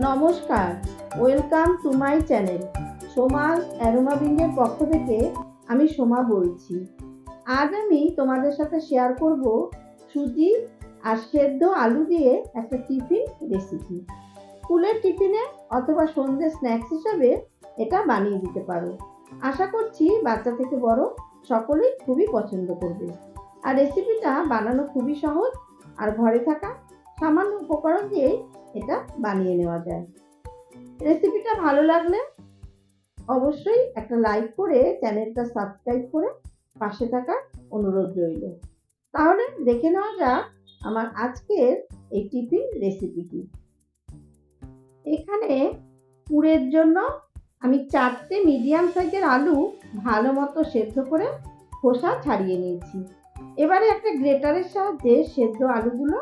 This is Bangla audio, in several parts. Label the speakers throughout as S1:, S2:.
S1: নমস্কার। ওয়েলকাম টু মাই চ্যানেল সোমাল অ্যারোমাবিন্দের পক্ষ থেকে আমি সোমা বলছি। আজ আমি তোমাদের সাথে শেয়ার করব সুজি আর সেদ্ধ আলু দিয়ে একটা টিফিন রেসিপি স্কুলের টিফিনে অথবা সন্ধ্যে স্ন্যাক্স হিসাবে এটা বানিয়ে দিতে পারো। আশা করছি বাচ্চা থেকে বড় সকলেই খুবই পছন্দ করবে। আর রেসিপিটা বানানো খুবই সহজ আর ঘরে থাকা সামান্য উপকরণ দিয়েই এটা বানিয়ে নেওয়া যায়। রেসিপিটা ভালো লাগলে অবশ্যই একটা লাইক করে চ্যানেলটা সাবস্ক্রাইব করে পাশে থাকার অনুরোধ রইল। তাহলে দেখে নেওয়া যাক আমার আজকের এই টিফিন রেসিপিটি এখানে পুরের জন্য আমি চারটে মিডিয়াম সাইজের আলু ভালো মতো সেদ্ধ করে খোসা ছাড়িয়ে নিয়েছি। এবারে একটা গ্রেটারের সাহায্যে সেদ্ধ আলুগুলো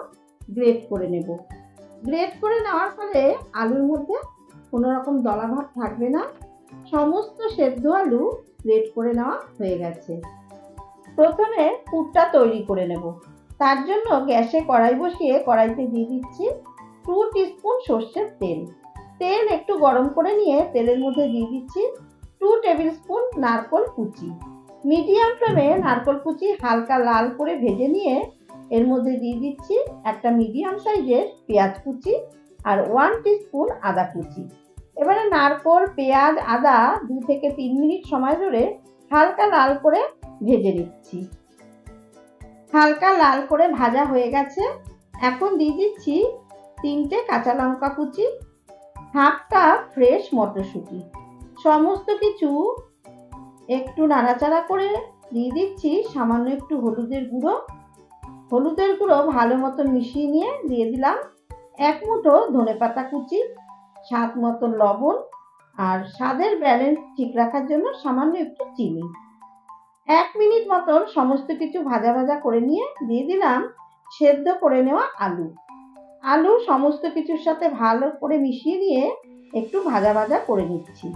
S1: গ্রেট করে নেব। গ্রেট করে নেওয়ার ফলে আলুর মধ্যে কোনো রকম দলাভাব থাকবে না। সমস্ত সেদ্ধ আলু গ্রেট করে নেওয়া হয়ে গেছে। প্রথমে পুরটা তৈরি করে নেব। তার জন্য গ্যাসে কড়াই বসিয়ে কড়াইতে দিয়ে দিচ্ছি টু টিস্পুন সর্ষের তেল। তেল একটু গরম করে নিয়ে তেলের মধ্যে দিয়ে দিচ্ছি টু টেবিল স্পুন নারকল কুচি। মিডিয়াম ফ্লেমে নারকল কুচি হালকা লাল করে ভেজে নিয়ে এর মধ্যে দিয়ে দিচ্ছি একটা মিডিয়াম সাইজের পেঁয়াজ কুচি আর ওয়ান টিস্পুন আদা কুচি। এবারে নারকল, পেঁয়াজ, আদা দু থেকে তিন মিনিট সময় ধরে হালকা লাল করে ভেজে নিচ্ছি। হালকা লাল করে ভাজা হয়ে গেছে। এখন দিয়ে দিচ্ছি তিনটে কাঁচা লঙ্কা কুচি হাফটা ফ্রেশ মটরশুঁটি। সমস্ত কিছু একটু নাড়াচাড়া করে দিয়ে দিচ্ছি সামান্য একটু হলুদের গুঁড়ো। হলুদের গুঁড়ো ভালো মতো মিশিয়ে নিয়ে দিয়ে দিলাম এক মুঠো ধনে পাতা কুচি, স্বাদ মতো লবণ আর স্বাদের ব্যালেন্স ঠিক রাখার জন্য সামান্য একটু চিনি। এক মিনিট মতন সমস্ত কিছু ভাজা ভাজা করে নিয়ে দিয়ে দিলাম সেদ্ধ করে নেওয়া আলু। আলু সমস্ত কিছুর সাথে ভালো করে মিশিয়ে নিয়ে একটু ভাজা ভাজা করে নিচ্ছি।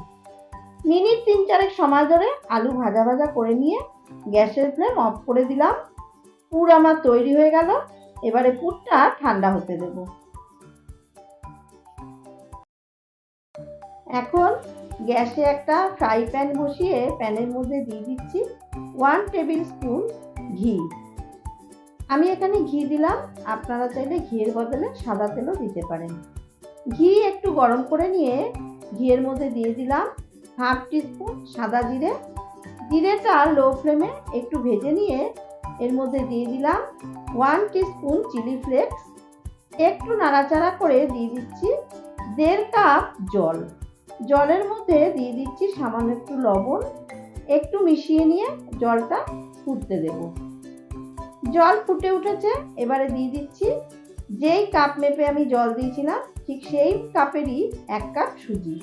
S1: মিনিট তিন চারেক সময় ধরে আলু ভাজা ভাজা করে নিয়ে গ্যাসের ফ্লেম অফ করে দিলাম। পুর আমার তৈরি হয়ে গেল, এবারে পুরটা ঠান্ডা হতে দেব। এখন গ্যাসে একটা ফ্রাই প্যান বসিয়ে প্যানের মধ্যে দিয়ে দিচ্ছি ওয়ান টেবিল স্পুন ঘি। আমি এখানে ঘি দিলাম, আপনারা চাইলে ঘিয়ের বদলে সাদা তেলও দিতে পারেন। ঘি একটু গরম করে নিয়ে ঘিয়ের মধ্যে দিয়ে দিলাম হাফ টিস্পুন সাদা জিরে। জিরেটা লো ফ্লেমে একটু ভেজে নিয়ে এর মধ্যে দিয়ে দিলাম ওয়ান টিস্পুন চিলি ফ্লেক্স একটু নাড়াচাড়া করে দিয়ে দিচ্ছি দেড় কাপ জল। জলের মধ্যে দিয়ে দিচ্ছি সামান্য একটু লবণ, একটু মিশিয়ে নিয়ে জলটা ফুটতে দেব। জল ফুটে উঠেছে, এবারে দিয়ে দিচ্ছি যেই কাপ মেপে আমি জল দিয়েছিলাম, ঠিক সেই কাপেরই এক কাপ সুজি।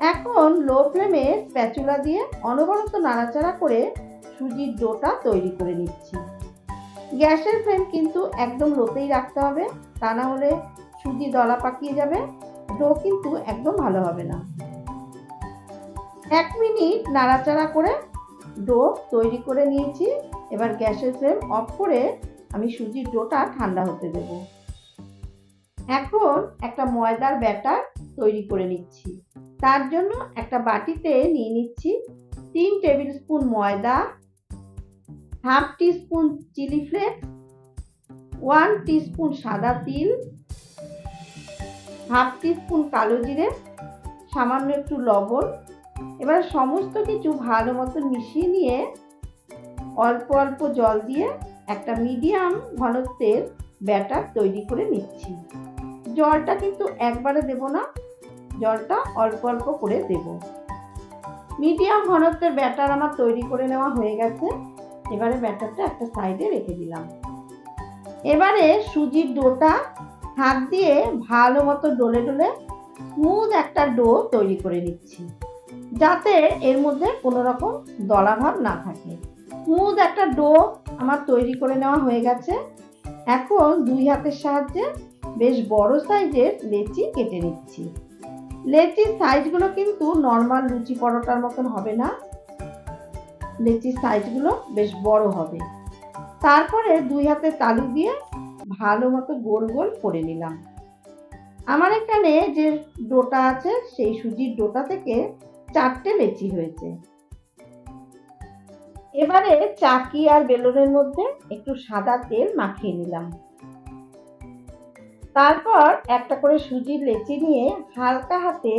S1: এখন লো ফ্লেমে স্প্যাচুলা দিয়ে অনবরত নাড়াচাড়া করে সুজির ডোটা তৈরি করে নিচ্ছি। গ্যাসের ফ্লেম কিন্তু একদম লোতেই রাখতে হবে, তা না হলে সুজি দলা পাকিয়ে যাবে, ডো কিন্তু একদম ভালো হবে না। এক মিনিট নাড়াচাড়া করে ডো তৈরি করে নিয়েছি, এবার গ্যাসের ফ্লেম অফ করে আমি সুজির ডোটা ঠান্ডা হতে দেব। এখন একটা ময়দার ব্যাটার তৈরি করে নিচ্ছি। তার জন্য একটা বাটিতে নিয়ে নিচ্ছি তিন টেবিল স্পুন ময়দা half teaspoon chilli flakes, one teaspoon সাদা তিল, হাফ টিস্পুন কালো জিরে, সামান্য একটু লবণ। এবার সমস্ত কিছু ভালো মতন মিশিয়ে নিয়ে অল্প অল্প জল দিয়ে একটা মিডিয়াম ঘনত্বের ব্যাটার তৈরি করে নিচ্ছি। জলটা কিন্তু একবারে দেব না, জলটা অল্প অল্প করে দেব। মিডিয়াম ঘনত্বের ব্যাটার আমার তৈরি করে নেওয়া হয়ে গেছে। এবারে ব্যাটারটা একটা সাইডে রেখে দিলাম। এবারে সুজির ডোটা হাত দিয়ে ভালো মতো ডলে ডলে স্মুথ একটা ডো তৈরি করে নিচ্ছি, যাতে এর মধ্যে কোনো রকম দলাভাব না থাকে। স্মুথ একটা ডো আমার তৈরি করে নেওয়া হয়ে গেছে। এখন দুই হাতের সাহায্যে বেশ বড় সাইজের লেচি কেটে নিচ্ছি। লেচির সাইজগুলো কিন্তু নর্মাল লুচি পরোটার মতন হবে না। লেচির সাইজগুলো বেশ বড় হবে। তারপরে দুই হাতে তালু দিয়ে ভালো মতো গোল গোল করে নিলাম। আমার এখানে যে ডোটা আছে, সেই সুজির ডোটা থেকে চারটে লেচি হয়েছে। এবারে চাকি আর বেলুনের মধ্যে একটু সাদা তেল মাখিয়ে নিলাম। তারপর একটা করে সুজির লেচি নিয়ে হালকা হাতে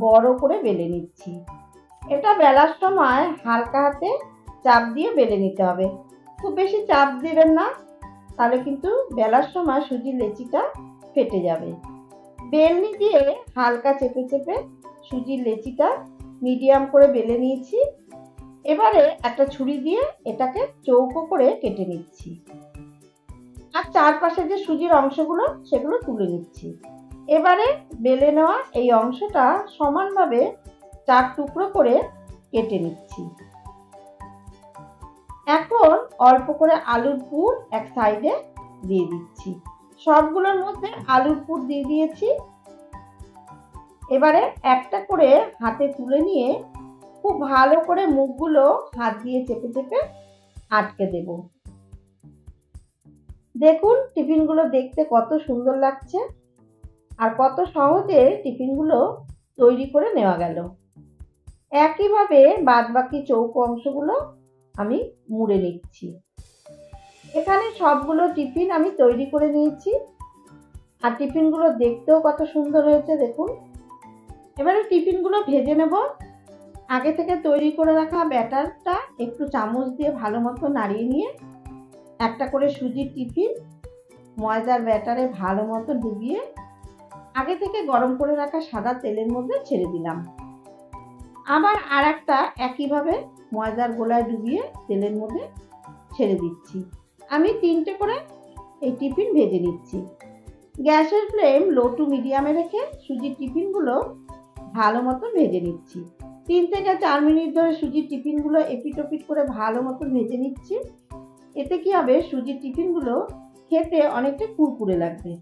S1: বড় করে বেলে নিচ্ছি। এটা বেলার সময় হালকা হাতে চাপ দিয়ে বেলে নিতে হবে। খুব বেশি চাপ দেবেন না, তাহলে কিন্তু বেলার সময় সুজির লেচিটা ফেটে যাবে। বেলনি দিয়ে হালকা চেপে চেপে সুজির লেচিটা মিডিয়াম করে বেলে নিয়েছি। এবারে একটা ছুরি দিয়ে এটাকে চৌকো করে কেটে নিচ্ছি। আর চারপাশে যে সুজির অংশগুলো, সেগুলো তুলে নিচ্ছি। এবারে বেলে নেওয়া এই অংশটা সমানভাবে চার টুকরো করে কেটে নিচ্ছি। এখন অল্প করে আলুর পুর এক সাইডে দিয়ে দিচ্ছি। সবগুলোর মধ্যে আলুর পুর দিয়ে দিয়েছি। এবারে একটা করে হাতে তুলে নিয়ে খুব ভালো করে মুখগুলো হাত দিয়ে চেপে চেপে আটকে দেব। দেখুন টিফিনগুলো দেখতে কত সুন্দর লাগছে আর কত সহজে টিফিনগুলো তৈরি করে নেওয়া গেল। একইভাবে বাদবাকি চৌকো অংশগুলো আমি মুড়ে নিচ্ছি। এখানে সবগুলো টিফিন আমি তৈরি করে নিয়েছি। আর টিফিনগুলো দেখতেও কত সুন্দর হয়েছে, দেখুন। এবারে টিফিনগুলো ভেজে নেব। আগে থেকে তৈরি করে রাখা ব্যাটারটা একটু চামচ দিয়ে ভালো মতো নাড়িয়ে নিয়ে একটা করে সুজির টিফিন ময়দার ব্যাটারে ভালো মতো ডুবিয়ে আগে থেকে গরম করে রাখা সাদা তেলের মধ্যে ছেড়ে দিলাম। আবার আর একটা একইভাবে ময়দার গোলায় ডুবিয়ে তেলের মধ্যে ছেড়ে দিচ্ছি। আমি তিনটে করে এই টিফিন ভেজে নিচ্ছি। গ্যাসের ফ্লেম লো টু মিডিয়ামে রেখে সুজির টিফিনগুলো ভালো মতো ভেজে নিচ্ছি। তিন থেকে চার মিনিট ধরে সুজির টিফিনগুলো এপিট ওপিট করে ভালো মতো ভেজে নিচ্ছি। এতে কি হবে? সুজির টিফিনগুলো খেতে অনেকটা কুরকুরে লাগবে।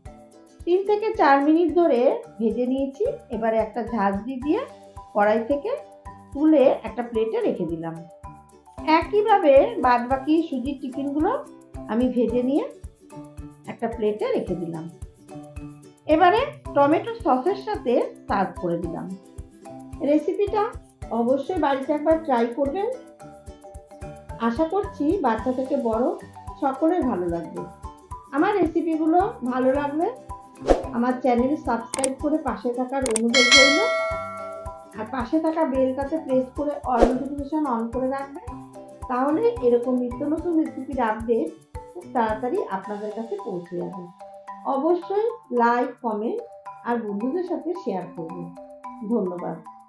S1: তিন থেকে চার মিনিট ধরে ভেজে নিয়েছি। এবারে একটা ঝাঁঝরি দিয়ে কড়াই থেকে তুলে একটা প্লেটে রেখে দিলাম। একইভাবে বাদবাকি সুজির টিফিনগুলো আমি ভেজে নিয়ে একটা প্লেটে রেখে দিলাম। এবারে টমেটো সসের সাথে সার্ভ করে দিলাম। রেসিপিটা অবশ্যই বাড়িতে একবার ট্রাই করবেন। আশা করছি বাচ্চা থেকে বড় সকলের ভালো লাগবে। আমার রেসিপিগুলো ভালো লাগবে আমার চ্যানেল সাবস্ক্রাইব করে পাশে থাকার অনুরোধ রইল। আর পাশে থাকা বেল বেলটাতে প্রেস করে অল নোটিফিকেশান অন করে রাখবেন। তাহলে এরকম নিত্য নতুন রেসিপির আপডেট খুব তাড়াতাড়ি আপনাদের কাছে পৌঁছে যাবে। অবশ্যই লাইক কমেন্ট আর বন্ধুদের সাথে শেয়ার করবেন। ধন্যবাদ।